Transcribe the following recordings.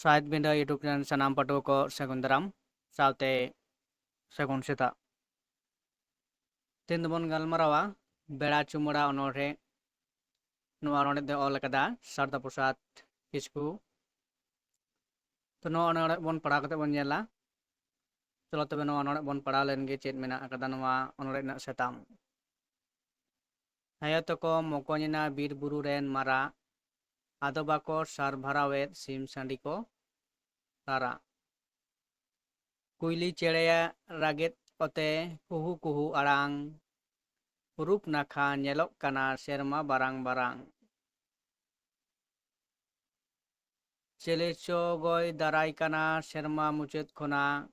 Saat benda itu kian senam patu ko sekunderam saute sekun sita. Tindupun marawa beda cumura onore nuarone de kada sarta pusat kisku. Tuno onore bon parakate bon yela. Tulo tebe nu onore bon paralen ge cet mena akadan wa onore na setam. ko mokonyina bir bururen mara ᱟᱫᱚ ᱵᱟᱠᱚ ᱥᱟᱨᱵᱷᱟᱨᱟᱣᱮᱫ ᱥᱤᱢ ᱥᱟᱺᱰᱤ ᱠᱚ ᱛᱟᱨᱟ ᱠᱩᱭᱞᱤ ᱪᱮᱬᱮᱭᱟᱜ ᱨᱟᱜᱮᱫ ᱚᱛᱮ ᱠᱩᱦᱩ ᱠᱩᱦᱩ ᱟᱲᱟᱝ ᱨᱩᱯ ᱱᱟᱠᱷᱟ ᱧᱮᱞᱚᱜ ᱠᱟᱱᱟ ᱥᱮᱨᱢᱟ ᱵᱟᱨᱟᱝ ᱵᱟᱨᱟᱝ ᱪᱮᱞᱮ ᱪᱚ ᱜᱚᱭ ᱫᱟᱨᱟᱭ ᱠᱟᱱᱟ ᱥᱮᱨᱢᱟ ᱢᱩᱪᱟᱹᱫ ᱠᱷᱚᱱᱟᱜ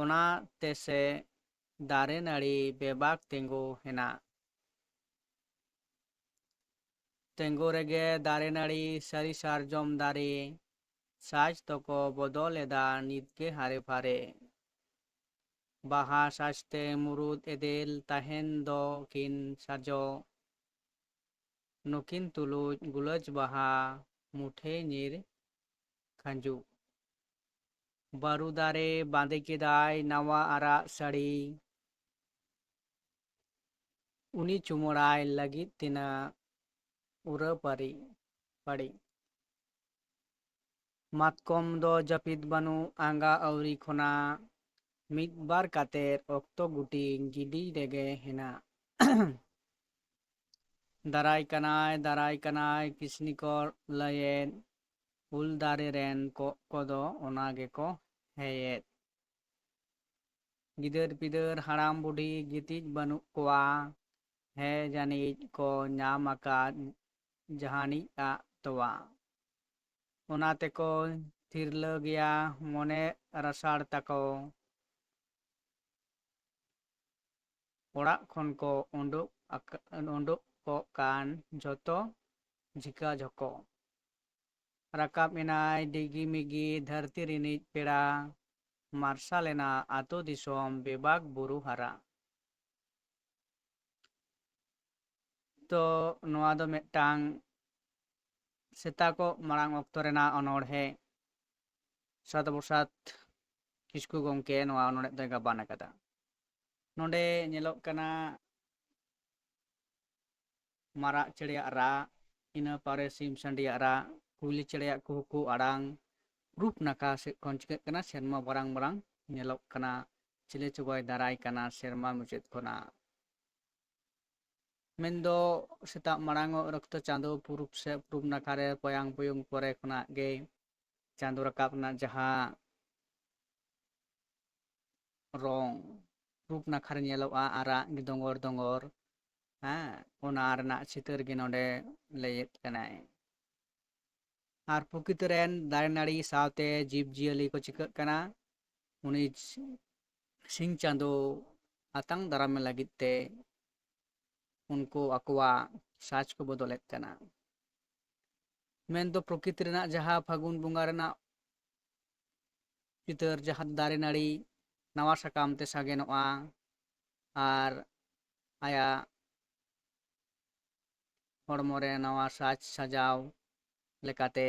ᱚᱱᱟ ᱛᱮᱥᱮ ᱫᱟᱨᱮ ᱱᱟᱹᱲᱤ ᱵᱮᱵᱟᱠ ᱛᱤᱸᱜᱩ ᱦᱮᱱᱟᱜ ತೆಂಗೂರಿಗೆ ದಾರೆನಡಿ ಸರಿ ಸಾರ್ಜಮ್ ದಾರೆ ಸಾಜ್ ತಕೋ ಬದಲೆದ ನಿದ್ಗೆ ಹಾರೆ ಫಾರೆ বাহা সাজতে মুরুদ এদেল তাহেন দ কিন সাজ নকিন তুলুজ গুলজ বাহা মুঠে নির খাঞ্জু বারুদারে বাঁধে কেদায় নাওয়া আরা শাড়ি উনি চুমড়ায় লাগিত তিনা ওরা পারে পারে মাতকম দ জাপিত বানু আঙ্গা আউরি খোনা মিদবার কাতের অক্ত গুটি গিডি রেগে হেনা দারাই কানায় দারাই কানায় কিসনিকর লয়েন উল দারে রেন কদ ওনা গেকো হেয়েত ᱜᱤᱫᱟᱹᱨ ᱯᱤᱫᱟᱹᱨ ᱦᱟᱲᱟᱢ ᱵᱩᱰᱷᱤ ᱜᱤᱛᱤᱡ ᱵᱟᱹᱱᱩᱜ ᱠᱚᱣᱟ ᱦᱮᱸ ᱡᱟᱹᱱᱤᱡ ᱠᱚ ᱧᱟᱢ ᱟᱠᱟᱫ jahani a toa. Ona teko tirlo gya mone tako. Ora konko unduk unduk ko joto jika joko. Rakap inai digi migi dhartir ini marsalena atau disom bebak buru metang marang marak cerya ara ina pare sim sandi ara kuli cerya kuku arang rup naka se konci kena serma barang barang nyelok kena cile cugoi darai kena serma mujet kona mendo seta marango rokto candu purup se purup nakare poyang puyung pore kuna ge candu rekap na jaha rong purup nakare nyelo a ara gedongor dongor ha kuna ar na citer ginode leyet kenai ar pukit ren dari nari saute jib jieli ko cikek kana unij sing candu atang daram lagi te ᱩᱱᱠᱩ ᱟᱠᱚᱣᱟᱜ ᱥᱟᱡᱽ ᱠᱚ ᱵᱚᱫᱚᱞᱮᱫ ᱠᱟᱱᱟ ᱢᱮᱱᱫᱚ ᱯᱨᱚᱠᱤᱛ ᱨᱮᱱᱟᱜ ᱡᱟᱦᱟᱸ ᱯᱷᱟᱹᱜᱩᱱ ᱵᱚᱸᱜᱟ ᱨᱮᱱᱟᱜ ᱪᱤᱛᱟᱹᱨ ᱡᱟᱦᱟᱸ ᱫᱟᱨᱮ ᱱᱟᱹᱲᱤ ᱱᱟᱣᱟ ᱥᱟᱠᱟᱢ ᱛᱮ ᱥᱟᱜᱮᱱᱚᱜᱼᱟ ᱟᱨ ᱟᱭᱟᱜ ᱦᱚᱲᱢᱚ ᱨᱮ ᱱᱟᱣᱟ ᱥᱟᱡᱽ ᱥᱟᱡᱟᱣ ᱞᱮᱠᱟᱛᱮ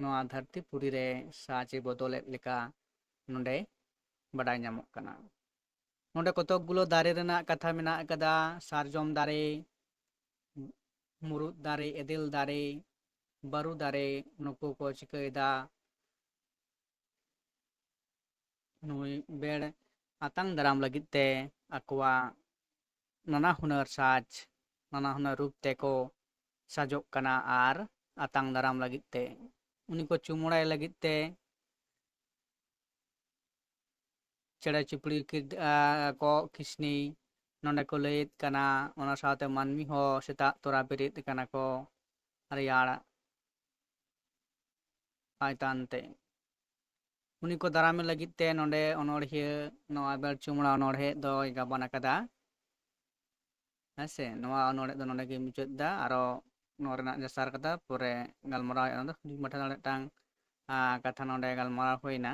ᱱᱚᱣᱟ ᱫᱷᱟᱹᱨᱛᱤ ᱯᱩᱨᱤ ᱨᱮ ᱥᱟᱡᱽ ᱮ ᱵᱚᱫᱚᱞᱮᱫ ᱞᱮᱠᱟ ᱱᱚᱰᱮ ᱵᱟᱰᱟᱭ ᱧᱟᱢᱚᱜ ᱠᱟᱱᱟ ᱱᱚᱰᱮ ᱠᱚᱛᱚᱠ ᱜᱩᱞᱳ ᱫᱟᱨᱮ ᱨᱮᱱᱟᱜ ᱠᱟᱛᱷᱟ ᱢᱮᱱᱟᱜ ᱟᱠᱟᱫᱟ ᱥᱟᱨᱡᱚᱢ ᱫᱟᱨᱮ ᱢᱩᱨᱩᱫ ᱫᱟᱨᱮ ᱮᱫᱮᱞ ᱫᱟᱨᱮ ᱵᱟᱹᱨᱩ ᱫᱟᱨᱮ ᱱᱩᱠᱩ ᱠᱚ ᱪᱤᱠᱟᱹᱭᱮᱫᱟ ᱱᱩᱭ ᱵᱮᱲ ᱟᱛᱟᱝ ᱫᱟᱨᱟᱢ ᱞᱟᱹᱜᱤᱫ ᱛᱮ ᱟᱠᱚᱣᱟᱜ ᱱᱟᱱᱟ ᱦᱩᱱᱟᱹᱨ ᱥᱟᱡᱽ ᱱᱟᱱᱟ ᱦᱩᱱᱟᱹᱨ ᱨᱩᱯ ᱛᱮᱠᱚ ᱥᱟᱡᱚᱜ ᱠᱟᱱᱟ ᱟᱨ ᱟᱛᱟᱝ ᱫᱟᱨᱟᱢ ᱞᱟᱹᱜᱤᱫ ᱛᱮ ᱩᱱᱤ ᱠᱚ ᱪᱩᱢᱳᱲᱟᱭ ᱞᱟᱹᱜᱤᱫ ᱛᱮ ᱪᱮᱬᱮ ᱪᱩᱯᱲᱤ ᱠᱚ ᱠᱤᱥᱱᱤ ᱱᱚᱰᱮ ᱠᱚ ᱞᱟᱹᱭᱮᱫ ᱠᱟᱱᱟ ᱚᱱᱟ ᱥᱟᱶᱛᱮ ᱢᱟᱹᱱᱢᱤ ᱦᱚᱸ ᱥᱮᱛᱟᱜ ᱛᱚᱨᱟ ᱵᱮᱨᱮᱫ ᱠᱟᱱᱟ ᱠᱚ ᱨᱮᱭᱟᱲ ᱟᱭᱛᱟᱱ ᱛᱮ ᱩᱱᱤ ᱠᱚ ᱫᱟᱨᱟᱢᱮ ᱞᱟᱹᱜᱤᱫ ᱛᱮ ᱱᱚᱰᱮ ᱚᱱᱚᱲᱦᱤᱭᱟᱹ ᱱᱚᱣᱟ ᱵᱮᱲᱪᱩᱢᱲᱟ ᱚᱱᱚᱲᱦᱮᱸ ᱫᱚᱭ ᱜᱟᱵᱟᱱ ᱟᱠᱟᱫᱟ ᱦᱮᱸᱥᱮ ᱱᱚᱣᱟ ᱚᱱᱚᱲᱦᱮᱸ ᱫᱚ ᱱᱚᱰᱮ ᱜᱮ ᱢᱩᱪᱟᱹᱫ ᱫᱟ ᱟᱨᱚ ᱱᱚᱣᱟ ᱨᱮᱱᱟᱜ ᱡᱟᱥᱟᱨ ᱠᱟᱛᱷᱟ ᱯᱚᱨᱮ ᱜᱟᱞᱢᱟᱨᱟᱣ ᱦᱩᱭᱩᱜᱼᱟ ᱚᱱᱟ ᱫᱚ ᱦᱩᱰᱤᱧ ᱢᱟᱪᱷᱟ ᱢᱤᱫᱴᱟᱝ ᱠᱟᱛᱷᱟ ᱱᱚᱰᱮ ᱜᱟᱞᱢᱟᱨᱟᱣ ᱦᱩᱭᱱᱟ